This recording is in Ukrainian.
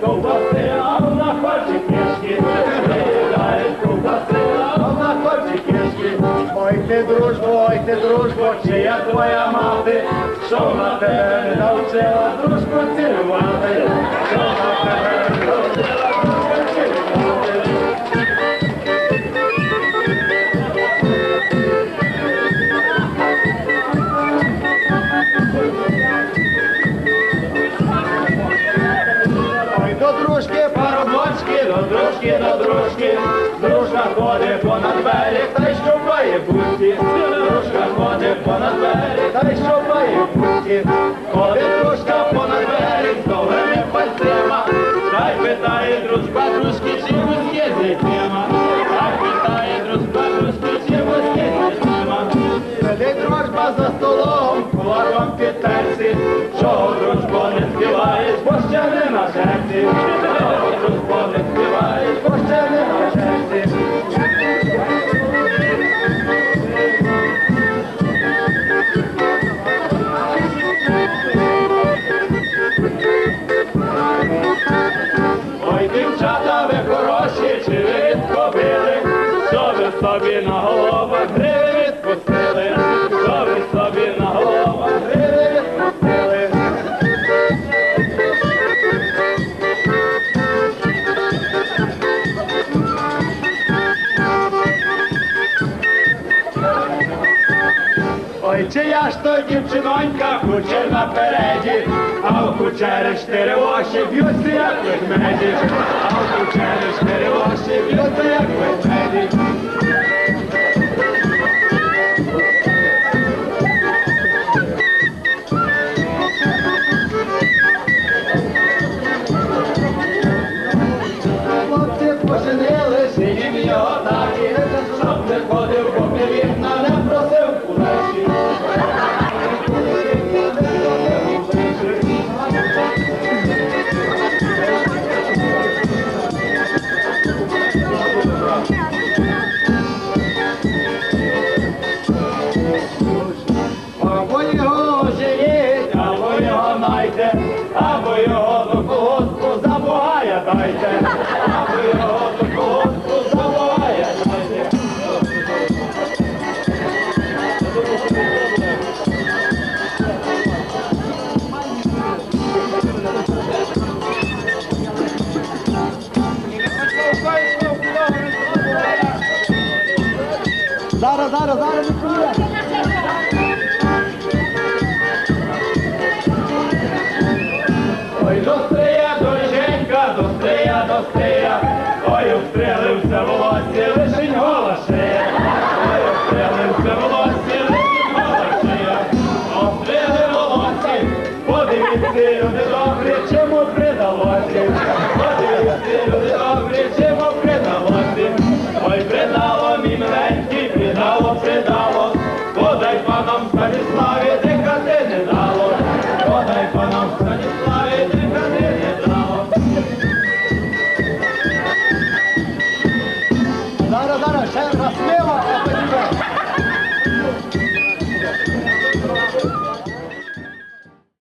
ковбаси, а вона хоче кишки, їдають ковбаси, а вона хоче кишки. Ой ти дружбо, ой ти дружбо, чия твоя мати, що вона тебе не навчила дружку цілувати, що вона тебе бутки. Дружка ходить понад берег, та й щупає бутки. Ходить дружка понад берег, з довгими пальцями, та й питає дружба, дружки, чи вузькі з дітьми. Та питає дружба, дружки, чи вузькі з дітьми. Сидить дружба за столом, кулаком під терці, чого дружбо не співаєш, бо ще не на черзі. чия ж то дівчинонька, кучер напереді, а у кучері чотири очі б'ються, як ведмеді, а у кучері чотири очі б'ються, як ведмеді. аби його до колгоспу забугая дайте, аби його до колгоспу забугая дайте. Зараз, зараз, зараз.